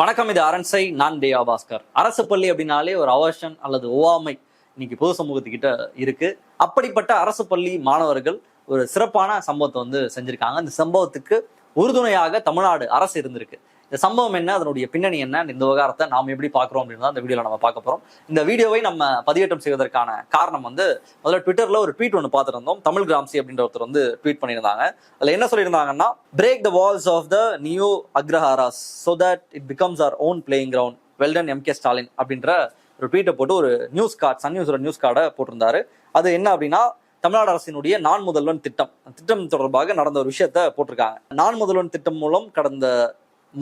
வணக்கம் இது அரண்சை. நான் தேவா பாஸ்கர். அரசு பள்ளி அப்படின்னாலே ஒரு அவர்ஷன் அல்லது ஒவ்வாமை இன்னைக்கு பொது சமூகத்துக்கிட்ட இருக்கு. அப்படிப்பட்ட அரசு பள்ளி மாணவர்கள் ஒரு சிறப்பான சம்பவத்தை வந்து செஞ்சிருக்காங்க. அந்த சம்பவத்துக்கு உறுதுணையாக தமிழ்நாடு அரசு இருந்திருக்கு. இந்த சம்பவம் என்ன அதனுடைய பின்னணி என்ன இந்த விவகாரத்தை நாம் எப்படி பார்க்குறோம் அப்படின்னு தான் இந்த வீடியோவில் நம்ம பார்க்க போகிறோம் இந்த வீடியோவை நம்ம பதிவேற்றம் செய்வதற்கான காரணம் வந்து முதல்ல ட்விட்டரில் ஒரு ட்வீட் ஒன்று பார்த்துருந்தோம். தமிழ் கிராம்சி அப்படின்ற ஒருத்தர் வந்து ட்வீட் பண்ணியிருந்தாங்க. அதில் என்ன சொல்லியிருந்தாங்கன்னா break the walls of the new agraharas so that it becomes our own playing ground well done M K Stalin அப்படின்ற ஒரு ட்வீட்டை போட்டு ஒரு நியூஸ் கார்டு சன் நியூஸோட நியூஸ் கார்டை போட்டிருந்தாரு. அது என்ன அப்படின்னா தமிழ்நாடு அரசினுடைய நான் முதல்வன் திட்டம். திட்டம் தொடர்பாக நடந்த ஒரு விஷயத்த போட்டிருக்காங்க. நான் முதல்வன் திட்டம் மூலம் கடந்த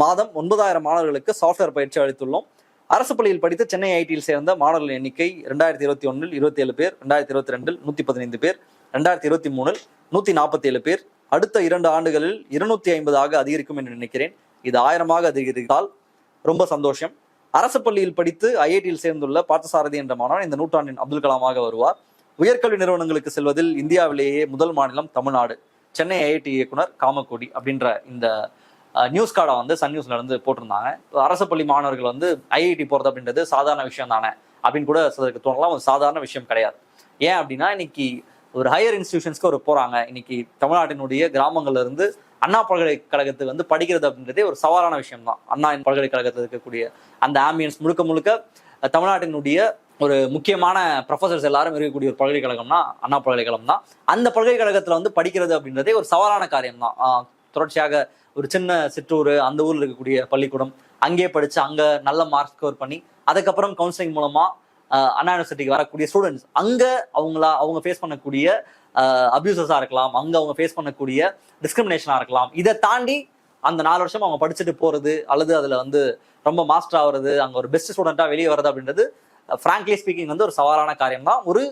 மாதம் ஒன்பதாயிரம் மாணவர்களுக்கு சாஃப்ட்வேர் பயிற்சி அளித்துள்ளோம். அரசு பள்ளியில் படித்து சென்னை ஐடியில் சேர்ந்த மாணவர்கள் எண்ணிக்கை ரெண்டாயிரத்தி இருபத்தி ஒன்றில் இருபத்தி ஏழு பேர் ரெண்டாயிரத்தி இருபத்தி ரெண்டில் நூற்றி பதினைந்து பேர் ரெண்டாயிரத்தி இருபத்தி மூணில் நூற்றி நாற்பத்தி ஏழு பேர். அடுத்த இரண்டு ஆண்டுகளில் இருநூத்தி ஐம்பதாக அதிகரிக்கும் என்று நினைக்கிறேன். இது ஆயிரமாக அதிகரித்தால் ரொம்ப சந்தோஷம். அரசு பள்ளியில் படித்து ஐஐடியில் சேர்ந்துள்ள பார்த்தசாரதி என்ற மாணவன் இந்த நூற்றாண்டின் அப்துல் கலாமாக வருவார். உயர்கல்வி நிறுவனங்களுக்கு செல்வதில் இந்தியாவிலேயே முதல் மாநிலம் தமிழ்நாடு. சென்னை ஐஐடி இயக்குனர் காமக்கோடி அப்படின்ற இந்த நியூஸ் கார்டை வந்து சன் நியூஸ்ல இருந்து போட்டிருந்தாங்க. அரசு பள்ளி மாணவர்கள் வந்து ஐஐடி போறது அப்படின்றது சாதாரண விஷயம் தானே? அப்படின்னு கூட சிலருக்கு தோணலாம். ஒரு சாதாரண விஷயம் கிடையாது. ஏன் அப்படின்னா இன்னைக்கு ஒரு ஹையர் இன்ஸ்டிடியூஷன்ஸ்க்கு ஒரு போறாங்க. இன்னைக்கு தமிழ்நாட்டினுடைய கிராமங்கள்ல இருந்து அண்ணா பல்கலைக்கழகத்துக்கு வந்து படிக்கிறது அப்படின்றதே ஒரு சவாலான விஷயம் தான். அண்ணா பல்கலைக்கழகத்தில் இருக்கக்கூடிய அந்த ஆம்பியன்ஸ் முழுக்க முழுக்க தமிழ்நாட்டினுடைய ஒரு முக்கியமான ப்ரொஃபசர்ஸ் எல்லாரும் இருக்கக்கூடிய ஒரு பல்கலைக்கழகம்னா அண்ணா பல்கலைக்கழகம் தான். அந்த பல்கலைக்கழகத்தில் வந்து படிக்கிறது அப்படின்றதே ஒரு சவாலான காரியம் தான். தொடர்ச்சியாக ஒரு சின்ன சிற்றூர் அந்த ஊரில் இருக்கக்கூடிய பள்ளிக்கூடம் அங்கேயே படித்து அங்கே நல்ல மார்க் ஸ்கோர் பண்ணி அதுக்கப்புறம் கவுன்சிலிங் மூலமாக அண்ணா யூனிவர்சிட்டிக்கு வரக்கூடிய ஸ்டூடெண்ட்ஸ் அங்கே அவங்களா அவங்க ஃபேஸ் பண்ணக்கூடிய அப்யூசஸாக இருக்கலாம் அங்கே அவங்க ஃபேஸ் பண்ணக்கூடிய டிஸ்கிரிமினேஷனாக இருக்கலாம். இதை தாண்டி அந்த நாலு வருஷம் அவங்க படிச்சுட்டு போகிறது அல்லது அதில் வந்து ரொம்ப மாஸ்டர் ஆகுறது அங்கே ஒரு பெஸ்ட் ஸ்டூடெண்ட்டாக வெளியே வர்றது அப்படின்றது ஃப்ராங்க்லி ஸ்பீக்கிங் வந்து ஒரு சவாலான காரியம் தான் ஒரு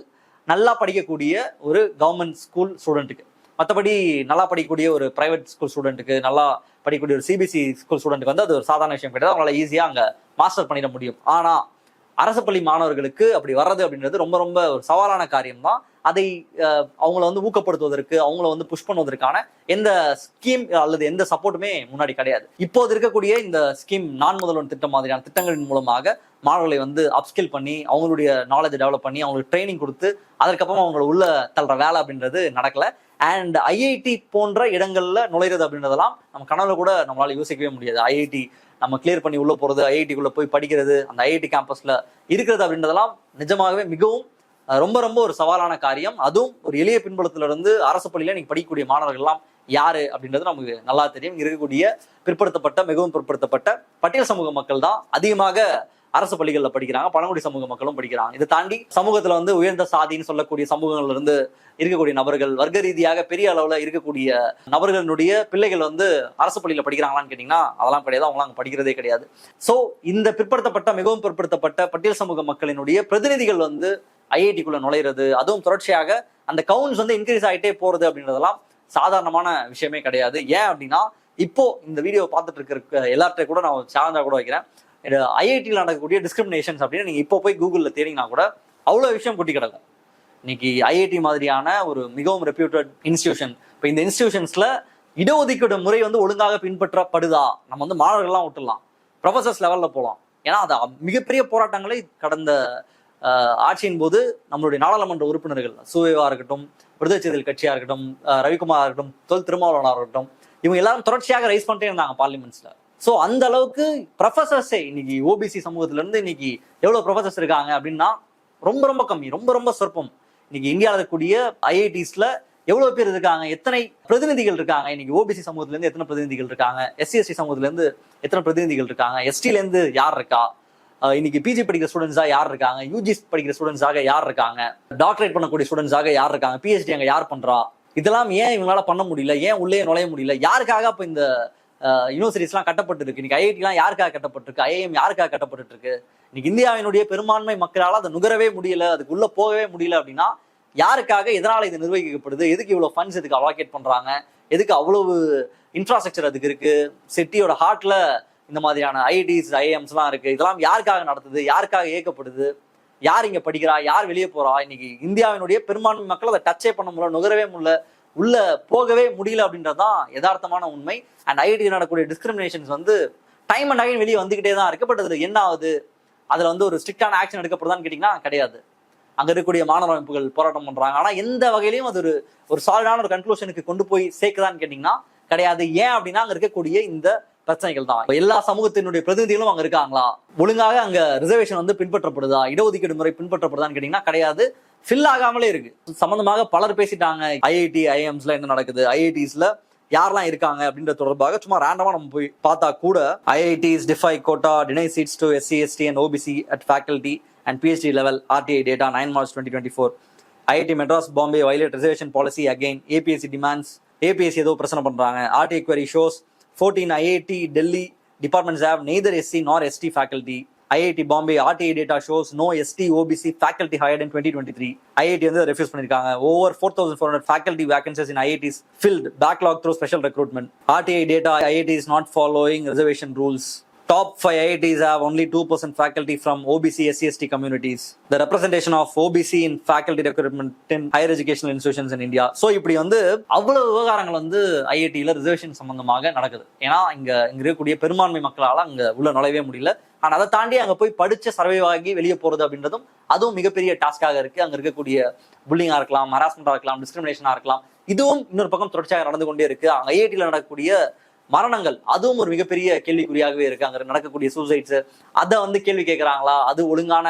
நல்லா படிக்கக்கூடிய ஒரு கவர்மெண்ட் ஸ்கூல் ஸ்டூடெண்ட்டுக்கு மற்றபடி நல்லா படிக்கக்கூடிய ஒரு பிரைவேட் ஸ்கூல் ஸ்டூடெண்ட்டுக்கு நல்லா படிக்கக்கூடிய ஒரு சிபிசி ஸ்கூல் ஸ்டூடெண்ட்டுக்கு வந்து அது ஒரு சாதாரண விஷயம் கிடையாது. அவங்களால ஈஸியாக அங்கே மாஸ்டர் பண்ணிட முடியும். ஆனால் அரசு பள்ளி மாணவர்களுக்கு அப்படி வர்றது அப்படின்றது ரொம்ப ரொம்ப ஒரு சவாலான காரியம் தான் அதை அவங்கள வந்து ஊக்கப்படுத்துவதற்கு அவங்கள வந்து புஷ் பண்ணுவதற்கான எந்த ஸ்கீம் அல்லது எந்த சப்போர்ட்டுமே முன்னாடி கிடையாது. இப்போது இருக்கக்கூடிய இந்த ஸ்கீம் நான் முதல்வன் திட்டம் மாதிரியான திட்டங்களின் மூலமாக மாணவர்களை வந்து அப்ஸ்கில் பண்ணி அவங்களுடைய நாலேஜ் டெவலப் பண்ணி அவங்களுக்கு ட்ரைனிங் கொடுத்து அதற்கப்புறம் அவங்களை உள்ள தள்ளுற வேலை அப்படின்றது நடக்கல. அண்ட் ஐஐடி போன்ற இடங்கள்ல நுழையிறது அப்படின்றதெல்லாம் நம்ம கனவுல கூட நம்மளால யோசிக்கவே முடியாது. ஐஐடி நம்ம கிளியர் பண்ணி உள்ள போறது ஐஐடிக்குள்ள போய் படிக்கிறது அந்த ஐஐடி கேம்பஸ்ல இருக்கிறது அப்படின்றதெல்லாம் நிஜமாகவே மிகவும் ரொம்ப ரொம்ப ஒரு சவாலான காரியம். அதுவும் ஒரு எளிய பின்புலத்துல இருந்து அரசு பள்ளியில நீங்க படிக்கக்கூடிய மாணவர்கள்லாம் யாரு அப்படின்றது நமக்கு நல்லா தெரியும். இருக்கக்கூடிய பிற்படுத்தப்பட்ட மிகவும் பிற்படுத்தப்பட்ட பட்டியல் சமூக மக்கள் தான் அதிகமாக அரசு பள்ளிகளில் படிக்கிறாங்க பழங்குடி சமூக மக்களும் படிக்கிறாங்க. இதை தாண்டி சமூகத்துல வந்து உயர்ந்த சாதின்னு சொல்லக்கூடிய சமூகங்கள்ல இருந்து இருக்கக்கூடிய நபர்கள் வர்க்க ரீதியாக பெரிய அளவுல இருக்கக்கூடிய நபர்களுடைய பிள்ளைகள் வந்து அரசு பள்ளியில படிக்கிறாங்களான்னு கேட்டீங்கன்னா அதெல்லாம் கிடையாது. அவங்க அங்கே படிக்கிறதே கிடையாது. சோ இந்த பிற்படுத்தப்பட்ட மிகவும் பிற்படுத்தப்பட்ட பட்டியல் சமூக மக்களினுடைய பிரதிநிதிகள் வந்து ஐஐடிக்குள்ளே நுழையிறது அதுவும் தொடர்ச்சியாக அந்த கவுன்ஸ் வந்து இன்க்ரீஸ் ஆகிட்டே போறது அப்படின்றதெல்லாம் சாதாரணமான விஷயமே கிடையாது. ஏன் அப்படின்னா இப்போ இந்த வீடியோ பார்த்துட்டு இருக்கிற எல்லார்ட்ட கூட நான் சேலஞ்சாக கூட வைக்கிறேன். ஐஐடியில் நடக்கக்கூடிய டிஸ்கிரிமினேஷன்ஸ் அப்படின்னு நீங்கள் இப்போ போய் கூகுளில் தேடிங்கன்னா கூட அவ்வளோ விஷயம் கொட்டி கிடக்கும். இன்னைக்கு ஐஐடி மாதிரியான ஒரு மிகவும் ரெப்யூட்டட் இன்ஸ்டியூஷன் இப்போ இந்த இன்ஸ்டியூஷன்ஸில் இடஒதுக்கீடு முறை வந்து ஒழுங்காக பின்பற்றப்படுதா? நம்ம வந்து மாணவர்கள்லாம் விட்டுடலாம் ப்ரொஃபசர்ஸ் லெவலில் போகலாம் ஏன்னா அது மிகப்பெரிய போராட்டங்களை கடந்த ஆட்சியின் போது நம்மளுடைய நாடாளுமன்ற உறுப்பினர்கள் சூவேவா இருக்கட்டும் விடுதலை கட்சியாக இருக்கட்டும் ரவிக்குமார் இருக்கட்டும் தொல் திருமாவளவனாக இருக்கட்டும் இவங்க எல்லாரும் தொடர்ச்சியாக ரைஸ் பண்ணிட்டே இருந்தாங்க பார்லிமெண்ட்ஸில் ஸோ அந்த அளவுக்கு ப்ரொஃபசர்ஸே இன்னைக்கு ஓபிசி சமூகத்திலேருந்து இன்னைக்கு எவ்வளோ ப்ரொஃபசர்ஸ் இருக்காங்க அப்படின்னா ரொம்ப ரொம்ப கம்மி ரொம்ப ரொம்ப சொற்பம். இன்னைக்கு இந்தியாவில் இருக்கக்கூடிய ஐஐடிஸில் எவ்வளோ பேர் இருக்காங்க? எத்தனை பிரதிநிதிகள் இருக்காங்க? இன்னைக்கு ஓபிசி சமூகத்துலேருந்து எத்தனை பிரதிநிதிகள் இருக்காங்க? எஸ்சி எஸ்டி எத்தனை பிரதிநிதிகள் இருக்காங்க? எஸ்டிலேருந்து யார் இருக்கா? இன்னைக்கு பிஜி படிக்கிற ஸ்டூடெண்ட்ஸாக யார் இருக்காங்க? யூஜி படிக்கிற ஸ்டூடெண்ட்ஸாக யார் இருக்காங்க? டாக்டரேட் பண்ணக்கூடிய ஸ்டூடெண்ட்ஸாக யார் இருக்காங்க? பிஹெச்டி அங்கே யார் பண்ணுறா இதெல்லாம் ஏன் இவங்களால பண்ண முடியல? ஏன் உள்ளே நுழைய முடியல? யாருக்காக இப்போ இந்த யூனிவர்சிட்டிஸ்லாம் கட்டப்பட்டு இருக்கு இன்னைக்கு ஐஐடிலாம் யாருக்காக கட்டப்பட்டிருக்கு? ஐஐஎம் யாருக்காக கட்டப்பட்டு இருக்கு இன்னைக்கு இந்தியாவினுடைய பெரும்பான்மை மக்களால் அதை நுகரவே முடியல அதுக்குள்ளே போகவே முடியல அப்படின்னா யாருக்காக எதனால் இது நிர்வகிக்கப்படுது? எதுக்கு இவ்வளோ ஃபண்ட்ஸ் இதுக்கு அலோகேட் பண்ணுறாங்க எதுக்கு அவ்வளவு இன்ஃப்ராஸ்ட்ரக்சர் அதுக்கு இருக்கு? சிட்டியோட ஹார்ட்ல இந்த மாதிரியான ஐஐடிஸ் ஐஎம்ஸ்லாம் இருக்கு. இதெல்லாம் யாருக்காக நடத்துது? யாருக்காக இயக்கப்படுது? யார் இங்கே படிக்கிறா? யார் வெளியே போறா? இன்னைக்கு இந்தியாவினுடைய பெரும்பான்மை மக்கள் அதை டச்சே பண்ண முடியல நுகரவே முடியல. உள்ள போகவே முடியல அப்படின்றதான் யதார்த்தமான உண்மை. அண்ட் ஐஐடி நடக்கூடிய டிஸ்கிரிமினேஷன்ஸ் வந்து டைம் அண்ட் அகைன் வெளியே வந்துகிட்டே தான் இருக்கு. பட் அதுல என்ன ஆகுது? அதுல வந்து ஒரு ஸ்ட்ரிக்டான ஆக்ஷன் எடுக்கப்படுதான்னு கேட்டீங்கன்னா கிடையாது. அங்க இருக்கக்கூடிய மாணவ அமைப்புகள் போராட்டம் பண்றாங்க. ஆனா எந்த வகையிலையும் அது ஒரு ஒரு சாலிடான ஒரு கன்க்ளூஷனுக்கு கொண்டு போய் சேர்க்குதான்னு கேட்டீங்கன்னா கிடையாது. ஏன் அப்படின்னா அங்க இருக்கக்கூடிய இந்த பிரச்சனைகள் தான். எல்லா சமூகத்தினுடைய பிரதிநிதிகளும் அங்க இருக்காங்களா? ஒழுங்காக அங்க ரிசர்வேஷன் வந்து பின்பற்றப்படுதா? இடஒதுக்கீடு முறை பின்பற்றப்படுதான்னு கேட்டீங்கன்னா கிடையாது. ஃபில் ஆகாமலே இருக்கு. சம்பந்தமாக பலர் பேசிட்டாங்க ஐஐடி ஐஎம்ஸ்ல என்ன நடக்குது? ஐஐடிஸ்ல யாரெல்லாம் இருக்காங்க அப்படின்ற தொடர்பாக சும்மா ரேண்டமாக நம்ம போய் பார்த்தா கூட IITs defy quota deny seats to SC ST and OBC at faculty and PhD level RTI data nine March twenty twenty four IIT Madras Bombay violate reservation policy again APSC demands APSC ஏதோ பிரச்சனை பண்ணுறாங்க RTI query shows fourteen IIT Delhi departments have neither SC nor ST faculty IIT Bombay RTI data shows no ST OBC faculty hired in twenty twenty three IIT வந்து refuse பண்ணிருக்காங்க. Over four thousand four hundred faculty vacancies in IITs filled backlog through special recruitment RTI data IIT is not following reservation rules Top five IITs have only 2% faculty from OBC SC communities. The representation of OBC in faculty recruitment in higher educational institutions in India. So இப்படி வந்து அவ்வளவு விவகாரங்கள் வந்து ஐஐடியில் reservation சம்பந்தமாக நடக்குது. ஏன்னா இங்கே இங்கே இருக்கக்கூடிய பெரும்பான்மை மக்களால் அங்கே உள்ள நுழையவே முடியல. ஆனால் அதை தாண்டி அங்கே போய் படித்து சர்வைவ் ஆகி வெளியே போகிறது அப்படின்றதும் அதுவும் மிகப்பெரிய டாஸ்காக இருக்குது அங்கே இருக்கக்கூடிய புல்லிங்காக இருக்கலாம் ஹராஸ்மெண்ட்டாக இருக்கலாம் டிஸ்கிரிமினேஷனாக இருக்கலாம். இதுவும் இன்னொரு பக்கம் தொடர்ச்சியாக நடந்து கொண்டே இருக்குது அங்கே ஐஐடியில் நடக்கக்கூடிய மரணங்கள் அதுவும் ஒரு மிகப்பெரிய கேள்விக்குறியாகவே இருக்குது அங்கே நடக்கக்கூடிய சூசைட்ஸு அதை வந்து கேள்வி கேட்குறாங்களா அது ஒழுங்கான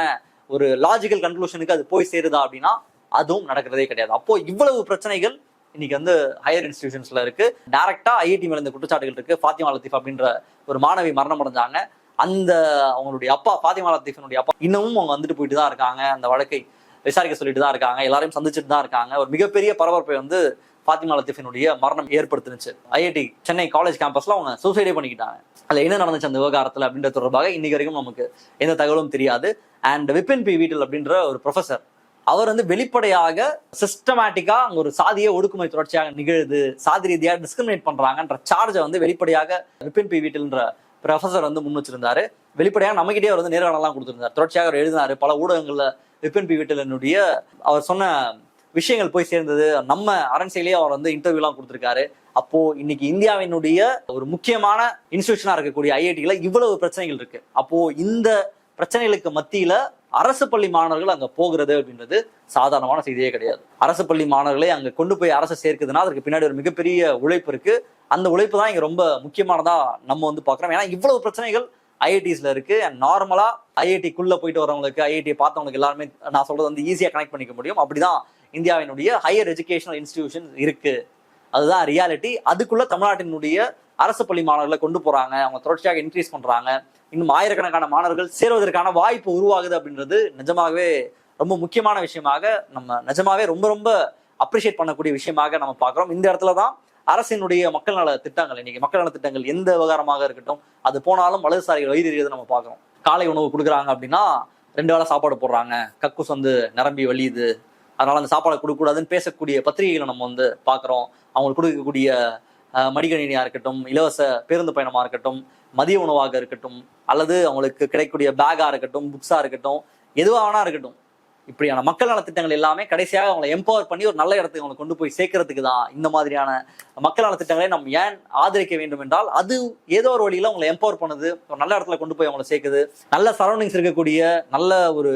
ஒரு லாஜிக்கல் கன்க்ளூஷனுக்கு அது போய் சேருதா அப்படின்னா அதுவும் நடக்கிறதே கிடையாது. அப்போ இவ்வளவு பிரச்சனைகள் இன்னைக்கு வந்து ஹையர் இன்ஸ்டிடியூஷன்ஸ்ல இருக்கு. டேரக்டா ஐஐடி மேல இந்த குற்றச்சாட்டுகள் இருக்கு. ஃபாத்திமா லத்தீஃப் அப்படின்ற ஒரு மாணவி மரணம் அடைஞ்சாங்க. அந்த அவங்களுடைய அப்பா ஃபாத்திமா லத்தீஃபனுடைய அப்பா இன்னமும் அவங்க வந்துட்டு போயிட்டு தான் இருக்காங்க. அந்த வழக்கை விசாரிக்க சொல்லிட்டு தான் இருக்காங்க. எல்லாரையும் சந்திச்சுட்டு தான் இருக்காங்க. ஒரு மிகப்பெரிய பரபரப்பை வந்து ஃபாத்திமா லத்தீஃபினுடைய மரணம் ஏற்படுத்துனுச்சு. ஐஐடி சென்னை காலேஜ் கேம்பஸ்ல அவங்க சூசைடே பண்ணிக்கிட்டாங்க. அதுல என்ன நடந்துச்சு அந்த விவகாரத்துல அப்படின்ற தொடர்பாக இன்னைக்கு வரைக்கும் நமக்கு எந்த தகவலும் தெரியாது. அண்ட் விபின் பி வீட்டில் அப்படின்ற ஒரு ப்ரொஃபசர் அவர் வந்து வெளிப்படையாக சிஸ்டமேட்டிக்கா அங்க ஒரு சாதிய ஒடுக்குமுறை தொடர்ச்சியாக நிகழுது சாதி ரீதியாக டிஸ்கிரிமினேட் பண்றாங்கன்ற சார்ஜை வந்து வெளிப்படையாக விபின் பி வீட்டில்ன்ற ப்ரொஃபசர் வந்து முன் வச்சிருந்தாரு. வெளிப்படையாக நம்மகிட்டே அவர் வந்து நேர்காணலாம் கொடுத்துருந்தார். தொடர்ச்சியாக அவர் எழுதினார். பல ஊடகங்களில் விபின் பி வீட்டிலனுடைய அவர் சொன்ன விஷயங்கள் போய் சேர்ந்தது. நம்ம அரண்சையிலேயே அவர் வந்து இன்டர்வியூலாம் கொடுத்துருக்காரு. அப்போ இன்னைக்கு இந்தியாவினுடைய ஒரு முக்கியமான இன்ஸ்டியூஷனா இருக்கக்கூடிய ஐஐடில இவ்வளவு பிரச்சனைகள் இருக்கு. அப்போ இந்த பிரச்சனைகளுக்கு மத்தியில அரசு பள்ளி மாணவர்கள் அங்க போகிறது அப்படின்றது சாதாரணமான செய்தியே கிடையாது. அரசு பள்ளி மாணவர்களை அங்க கொண்டு போய் அரசு சேர்க்குதுன்னா அதற்கு பின்னாடி ஒரு மிகப்பெரிய உழைப்பு இருக்கு. அந்த உழைப்பு தான் இங்க ரொம்ப முக்கியமானதா நம்ம வந்து பாக்குறோம் ஏன்னா இவ்வளவு பிரச்சனைகள் ஐஐடிஸ்ல இருக்கு. அண்ட் நார்மலா ஐஐடிக்குள்ள போயிட்டு வரவங்களுக்கு ஐஐடியை பார்த்தவங்களுக்கு எல்லாருமே நான் சொல்றது வந்து ஈஸியா கனெக்ட் பண்ணிக்க முடியும். அப்படிதான் இந்தியாவினுடைய ஹையர் எஜுகேஷனல் இன்ஸ்டிடியூஷன் இருக்கு. அதுதான் ரியாலிட்டி அதுக்குள்ள தமிழ்நாட்டினுடைய அரசு பள்ளி மாணவர்களை கொண்டு போறாங்க அவங்க தொடர்ச்சியாக இன்க்ரீஸ் பண்றாங்க. இன்னும் ஆயிரக்கணக்கான மாணவர்கள் சேருவதற்கான வாய்ப்பு உருவாகுது அப்படின்றது நிஜமாகவே ரொம்ப முக்கியமான விஷயமாக நம்ம நிஜமாவே ரொம்ப ரொம்ப அப்ரிஷியேட் பண்ணக்கூடிய விஷயமாக நம்ம பார்க்குறோம். இந்த இடத்துல தான் அரசினுடைய மக்கள் நல திட்டங்கள் இன்னைக்கு மக்கள் நல திட்டங்கள் எந்த விவகாரமாக இருக்கட்டும் அது போனாலும் வலதுசாரிகள் வைத்தியதை நம்ம பார்க்குறோம். காலை உணவு கொடுக்குறாங்க அப்படின்னா ரெண்டு வேளை சாப்பாடு போடுறாங்க. கக்கூஸ் வந்து நிரம்பி வலியுது அதனால அந்த சாப்பாடை கொடுக்கக்கூடாதுன்னு பேசக்கூடிய பத்திரிகைகளை நம்ம வந்து பார்க்குறோம். அவங்களுக்கு கொடுக்கக்கூடிய மடிகணினியாக இருக்கட்டும் இலவச பேருந்து பயணமா இருக்கட்டும் மதிய உணவாக இருக்கட்டும் அல்லது அவங்களுக்கு கிடைக்கக்கூடிய பேக்கா இருக்கட்டும் புக்ஸா இருக்கட்டும் எதுவாக வேணா இருக்கட்டும். இப்படியான மக்கள் நலத்திட்டங்கள் எல்லாமே கடைசியாக அவங்களை எம்பவர் பண்ணி ஒரு நல்ல இடத்துக்கு அவங்களை கொண்டு போய் சேர்க்கறதுக்கு தான் இந்த மாதிரியான மக்கள் நலத்திட்டங்களை நம்ம ஏன் ஆதரிக்க வேண்டும் என்றால் அது ஏதோ ஒரு வழியில் அவங்களை எம்பவர் பண்ணுது ஒரு நல்ல இடத்துல கொண்டு போய் அவங்களை சேர்க்குது நல்ல சரௌண்டிங்ஸ் இருக்கக்கூடிய நல்ல ஒரு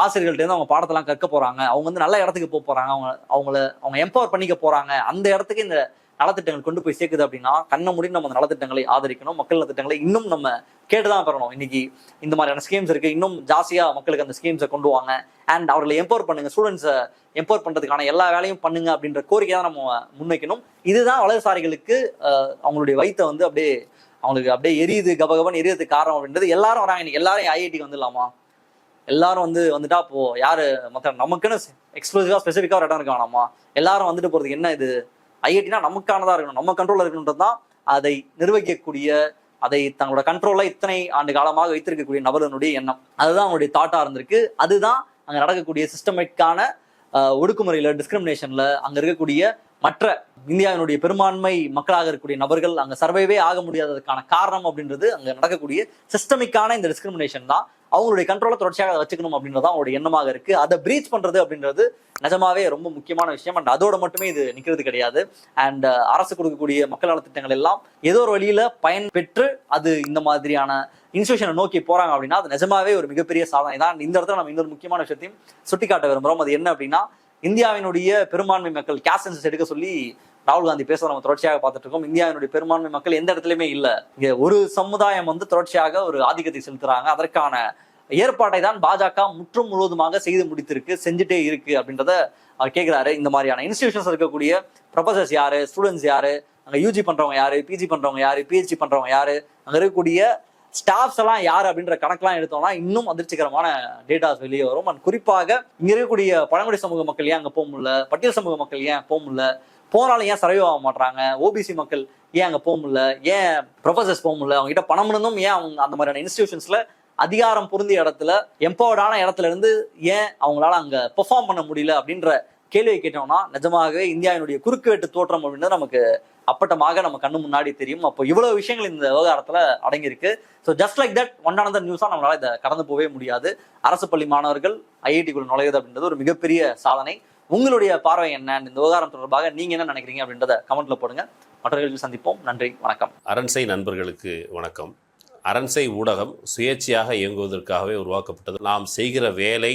ஆசிரியர்கள்ட்டேருந்து அவங்க பாடத்தெல்லாம் கற்க போகிறாங்க அவங்க வந்து நல்ல இடத்துக்கு போக போகிறாங்க அவங்க அவங்கள அவங்க எம்பவர் பண்ணிக்க போகிறாங்க அந்த இடத்துக்கு இந்த நலத்திட்டங்கள் கொண்டு போய் சேர்க்குது அப்படின்னா கண்ண மூடி நம்ம அந்த நலத்திட்டங்களை ஆதரிக்கணும் மக்கள் நலத்திட்டங்களை இன்னும் நம்ம கேட்டுதான் பெறணும். இன்னைக்கு இந்த மாதிரியான ஸ்கீம்ஸ் இருக்கு. இன்னும் ஜாஸ்தியா மக்களுக்கு அந்த ஸ்கீம்ஸை கொண்டு வாங்க. அண்ட் அவர்களை எம்பவர் பண்ணுங்க. ஸ்டூடெண்ட்ஸை எம்பவர் பண்றதுக்கான எல்லா வேலையும் பண்ணுங்க அப்படின்ற கோரிக்கையை தான் நம்ம முன்வைக்கணும். இதுதான் வலதுசாரிகளுக்கு அவங்களுடைய வயிற்றை வந்து அப்படியே அவங்களுக்கு அப்படியே எரியுது கபகபன் எரியது காரணம் அப்படின்றது எல்லாரும் வராங்க. இன்னைக்கு எல்லாரும் ஐஐடிக்கு வந்துடலாமா? எல்லாரும் வந்து வந்துட்டா இப்போ யாரு மற்ற நமக்குன்னு எக்ஸ்க்ளூசிவா ஸ்பெசிஃபிக்கா ஒரு இடம் இருக்க வேணாமா? எல்லாரும் வந்துட்டு போறதுக்கு என்ன இது? ஐஐடினா நமக்கானதா இருக்கணும். நம்ம கண்ட்ரோல்ல இருக்கணுன்றது தான் அதை நிர்வகிக்கக்கூடிய அதை தங்களோட கண்ட்ரோல்ல இத்தனை ஆண்டு காலமாக வைத்திருக்கக்கூடிய நபர்களுடைய எண்ணம். அதுதான் அவங்களுடைய தாட்டா இருந்திருக்கு. அதுதான் அங்க நடக்கக்கூடிய சிஸ்டமேட்டிக்கான ஒடுக்குமுறையில டிஸ்கிரிமினேஷன்ல அங்க இருக்கக்கூடிய மற்ற இந்தியாவினுடைய பெரும்பான்மை மக்களாக இருக்கக்கூடிய நபர்கள் அங்க சர்வைவே ஆக முடியாததுக்கான காரணம் அப்படின்றது அங்க நடக்கக்கூடிய சிஸ்டமிக்கான இந்த டிஸ்கிரிமினேஷன் தான். அவங்களுடைய கண்ட்ரோலை தொடர்ச்சியாக அதை வச்சுக்கணும் அப்படின்றது தான் அவங்களுடைய எண்ணமாக இருக்கு. அதை பிரீச் பண்றது அப்படின்றது நிஜமாவே ரொம்ப முக்கியமான விஷயம். அண்ட் அதோட மட்டுமே இது நிக்கிறது கிடையாது. அண்ட் அரசு கொடுக்கக்கூடிய மக்கள் நல திட்டங்கள் எல்லாம் ஏதோ ஒரு வழியில பயன் பெற்று அது இந்த மாதிரியான இன்ஸ்டியூஷனை நோக்கி போறாங்க அப்படின்னா அது நிஜமாவே ஒரு மிகப்பெரிய சாதனை தான். இந்த இடத்துல நம்ம இன்னொரு முக்கியமான விஷயத்தையும் சுட்டிக்காட்ட விரும்புறோம். அது என்ன அப்படின்னா இந்தியாவினுடைய பெரும்பான்மை மக்கள் கேஷ் சென்சஸ் எடுக்க சொல்லி ராகுல் காந்தி பேச நம்ம தொடர்ச்சியாக பார்த்துட்டு இருக்கோம். இந்தியாவினுடைய பெரும்பான்மை மக்கள் எந்த இடத்துலயுமே இல்லை. இங்க ஒரு சமுதாயம் வந்து தொடர்ச்சியாக ஒரு ஆதிக்கத்தை செலுத்துறாங்க. அதற்கான ஏற்பாட்டை தான் பாஜக முற்றும் முழுவதுமாக செய்து முடித்திருக்கு செஞ்சுட்டே இருக்கு அப்படின்றத அவர் கேட்கிறாரு இந்த மாதிரியான இன்ஸ்டிடியூஷன்ஸ் இருக்கக்கூடிய ப்ரொஃபசர்ஸ் யாரு? ஸ்டூடெண்ட்ஸ் யாரு? அங்க யூஜி பண்றவங்க யாரு? பிஜி பண்றவங்க யாரு? பிஹெச்டி பண்றவங்க யாரு? அங்க இருக்கக்கூடிய ஸ்டாஃப்ஸ் எல்லாம் யார் அப்படின்ற கணக்கெல்லாம் எடுத்தோம்னா இன்னும் அதிர்ச்சிகரமான டேட்டாஸ் வெளியே வரும். அண்ட் குறிப்பாக இங்க இருக்கக்கூடிய பழங்குடி சமூக மக்கள் ஏன் அங்கே போக முடியல? பட்டியல் சமூக மக்கள் ஏன் போக முடியல? போனாலும் ஏன் சர்வே ஆக மாட்டாங்க ஓபிசி மக்கள் ஏன் அங்கே போக முடியல? ஏன் ப்ரொஃபசர்ஸ் போக முடியல? அவங்க கிட்ட பணம் இருந்தும் ஏன் அவங்க அந்த மாதிரியான இன்ஸ்டிடியூஷன்ஸ்ல அதிகாரம் பொருந்திய இடத்துல எம்பவர்டான இடத்துல இருந்து ஏன் அவங்களால அங்க பெர்ஃபார்ம் பண்ண முடியல அப்படின்ற கேள்வியை கேட்டோம்னா நிஜமாகவே இந்தியாவினுடைய குறுக்குவெட்டு தோற்றம் அப்படின்றது நமக்கு அப்பட்டமாக நம்ம கண்ணு முன்னாடி தெரியும். அப்போ இவ்வளவு விஷயங்கள் இந்த விவகாரத்தில் அடங்கியிருக்கு. So just like that one another நியூஸாக நம்மளால் இதை கடந்து போகவே முடியாது. அரசு பள்ளி மாணவர்கள் ஐஐடிக்குள் நுழையுது அப்படின்றது ஒரு மிகப்பெரிய சாதனை. உங்களுடைய பார்வை என்ன? இந்த விவகாரம் தொடர்பாக நீங்கள் என்ன நினைக்கிறீங்க அப்படின்றத கமெண்ட்ல போடுங்க. மற்றவர்களுக்கு சந்திப்போம். நன்றி. வணக்கம். அரண்சை நண்பர்களுக்கு வணக்கம். அரண்சை ஊடகம் சுயேட்சையாக இயங்குவதற்காகவே உருவாக்கப்பட்டது. நாம் செய்கிற வேலை